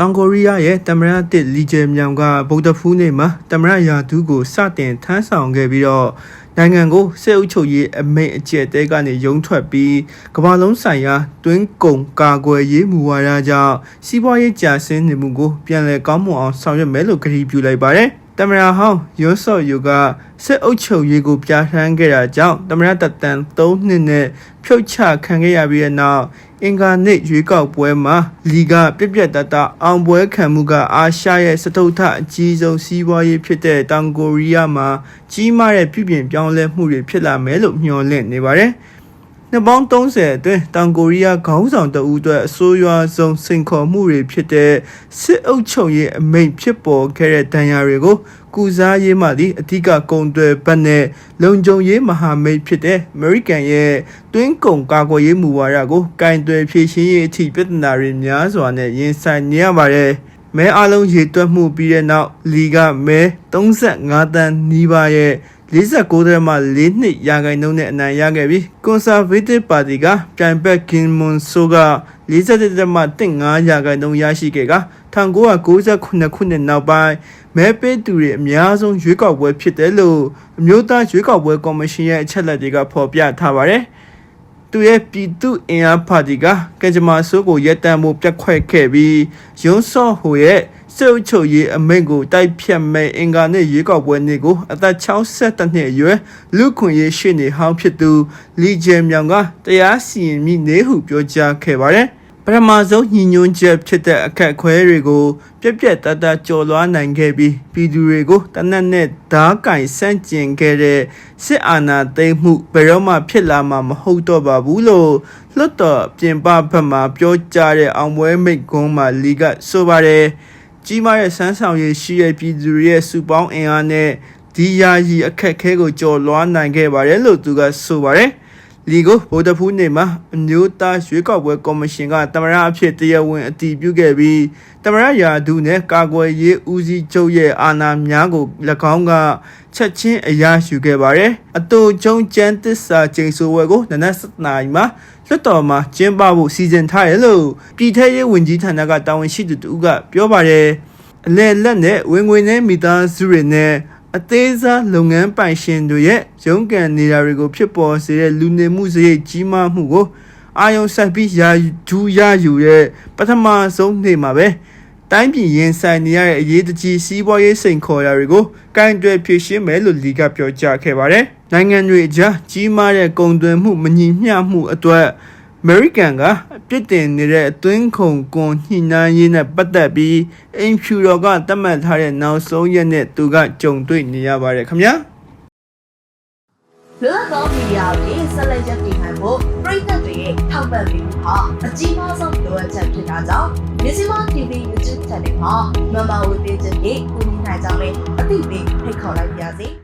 တောင်ကိုရီးယားရဲ့တမရတစ်လီဂျယ်မြောင်ကဗုဒ္ဓဖူးနေ့မှာတမရယာဒူးကိုစတင်ထမ်းဆောင်ခဲ့ပြီးတော့နိုင်ငံကိုစစ်အုပ်ချုပ်ရေးအမိန့်အကျက်တဲကနေရုံထွက်ပြီးကမ္ဘာလုံးဆိုင်ရာတွင်းကုန်ကာကွယ်ရေးမူဝါဒကြောင့်စီးပွားရေးကျဆင်းနေမှုကိုပြန်လည်ကောင်းမွန်အောင်ဆောင်ရွက်မယ်လို့ကတိပြုလိုက်ပါတယ် တမရဟောင်းရွန်းစော့ယူကစစ်အုပ်ချုပ်ရေးကိုပြဋ္ဌာန်းခဲ့တာကြောင့်တမရတတန်3နှစ်နဲ့ဖြုတ်ချခံခဲ့ရပြီးတဲ့နောက်အင်္ဂါနေ့ရွေးကောက်ပွဲမှာလီဂပြက်ပြက်တတအောင်ပွဲခံမှုကအာရှရဲ့စတုထအကြီးဆုံးစီးပွားရေးဖြစ်တဲ့တောင်ကိုရီးယားမှာကြီးမားတဲ့ပြုပြင်ပြောင်းလဲမှုတွေဖြစ်လာမယ်လို့မျှော်လင့်နေပါတယ်။ နှစ်ပေါင်း30အတွင်းတောင်ကိုရီးယားခေါင်းဆောင်တအူးအတွက်အဆိုးရွားဆုံးစိန်ခေါ်မှုတွေဖြစ်တဲ့စစ်အုပ်ချုပ်ရေးအမိန့်ဖြစ်ပေါ်ခဲ့တဲ့ဒဏ်ရာတွေကိုကုစားရေးမှသည်အထူးကုံတွေဘက်နဲ့လုံခြုံရေးမဟာမိတ်ဖြစ်တဲ့အမေရိကန်ရဲ့တွင်းကုန်ကာကွယ်ရေးမူဝါဒကိုကင်တွယ်ဖြည့်ရှင်းရေးအထိပြဿနာတွေများစွာနဲ့ရင်ဆိုင်နေရပါတယ်။ မဲအလုံးရေတွက်မှုပြီးတဲ့နောက်လီကမဲ35တန်းနီးပါးရဲ့49တန်းမှ4နှစ်ရာခိုင်နှုန်းနဲ့အနိုင်ရခဲ့ပြီး Conservative Party ကပြိုင်ဘက်ကင်မွန်ဆိုက47တန်းမှ15ရာခိုင်နှုန်းရရှိခဲ့က1998ခုနှစ်နောက်ပိုင်းမဲပေးသူတွေအများဆုံးရွေးကောက်ပွဲဖြစ်တယ်လို့အမျိုးသားရွေးကောက်ပွဲကော်မရှင်ရဲ့အချက်အလက်တွေကဖော်ပြထားပါတယ်။ သူရဲ့ပြည်သူအင်အားပါတီကကင်ဂျမာဆိုးကိုရက်တမ်းမှုပြတ်ခွက်ခဲ့ပြီးယွန်းစော့ဟိုရဲ့စစ်အုပ်ချုပ်ရေးအမိန့်ကိုတိုက်ဖြတ်မဲ့အင်္ဂါနေ့ရွေးကောက်ပွဲနေ့ကိုအသက်62နှစ်အရွယ်လူခွင့်ရေးရှေ့နေဟောင်းဖြစ်သူလီဂျယ်မြောင်ကတရားစီရင်မိနေဟုပြောကြားခဲ့ပါတယ် ပထမဆုံးညီညွတ်ချက်ဖြစ်တဲ့အခက်အခွဲတွေကိုပြက်ပြက်တတ်တတ်ကြော်လွှားနိုင်ခဲ့ပြီးပြည်သူတွေကိုတနက်နဲ့ဓားကင်ဆန့်ကျင်ခဲ့တဲ့စစ်အာဏာသိမ်းမှုဘယ်တော့မှဖြစ်လာမှာမဟုတ်တော့ပါဘူးလို့လွတ်တော်ပြင်ပဘက်မှပြောကြားတဲ့အောင်ပွဲမိတ်ကွန်းမှာလီကဆိုပါတယ်ကြီးမားတဲ့ဆန်းဆောင်ရည်ရှိတဲ့ပြည်သူတွေရဲ့စုပေါင်းအင်အားနဲ့ဒီယာယီအခက်အခဲကိုကြော်လွှားနိုင်ခဲ့ပါတယ်လို့သူကဆိုပါတယ် လီကိုဗုဒ္ဓဖူးနေ့မှာအမျိုးသားရွေးကောက်ပွဲကော်မရှင်ကတမရအဖြစ်တရားဝင်အတည်ပြုခဲ့ပြီးတမရရာဒုနဲ့ကာကွယ်ရေးဦးစီးချုပ်ရဲ့အာဏာများကို၎င်းကချက်ချင်းအရာယူခဲ့ပါတယ်အတူကျုံကျန်းတစ္ဆာချိန်ဆိုဝဲကိုနနက်7နာရီမှာလွတ်တော်မှာကျင်းပဖို့စီစဉ်ထားတယ်လို့ပြည်ထရေးဝန်ကြီးဌာနကတာဝန်ရှိသူတူကပြောပါတယ်အလဲလက်နဲ့ဝင်ငွေနဲ့မိသားစုတွေနဲ့ အသေးစားလုပ်ငန်းပိုင်ရှင်တွေရဲ့ရုန်းကန်နေတာတွေကိုဖြစ်ပေါ်စေတဲ့လူနေမှုစရိတ်ကြီးမားမှုကိုအာယုံဆက်ပြီးယာဒူးရယူရဲ့ပထမဆုံးနေ့မှာပဲတိုင်းပြည်ရင်ဆိုင်နေရတဲ့အရေးတကြီးစီးပွားရေးစိန်ခေါ်ရာတွေကိုကင်တွယ်ဖြည့်ရှင်းမယ်လို့လီကပြောကြားခဲ့ပါတယ်။နိုင်ငံတွေအကြားကြီးမားတဲ့ကုန်သွယ်မှုမညီမျှမှုအတွက်အ မေရိကန်ကအပြစ်တင်နေတဲ့အသွင်းခုံကွန်ညှိနှိုင်းရေးနဲ့ပတ်သက်ပြီးအင်ဖြူတော်ကသတ်မှတ်ထားတဲ့နောက်ဆုံးရက်နဲ့သူကကြုံတွေ့နေရပါတယ်ခင်ဗျာလွတ်လပ်သောမီဒီယာတွေဆက်လက်ရပ်တည်နိုင်ဖို့ပြည်သက်တွေရဲ့ထောက်ပံ့ပေးမှုဟာအကြီးမားဆုံးလိုအပ်ချက်ဖြစ်တာကြောင့်မြစီမ TV YouTube Channel မှာမမဝေပေးခြင်းဖြင့်ကူညီနိုင်ကြမယ်အသိပေးဖိတ်ခေါ်လိုက်ပါရစေ။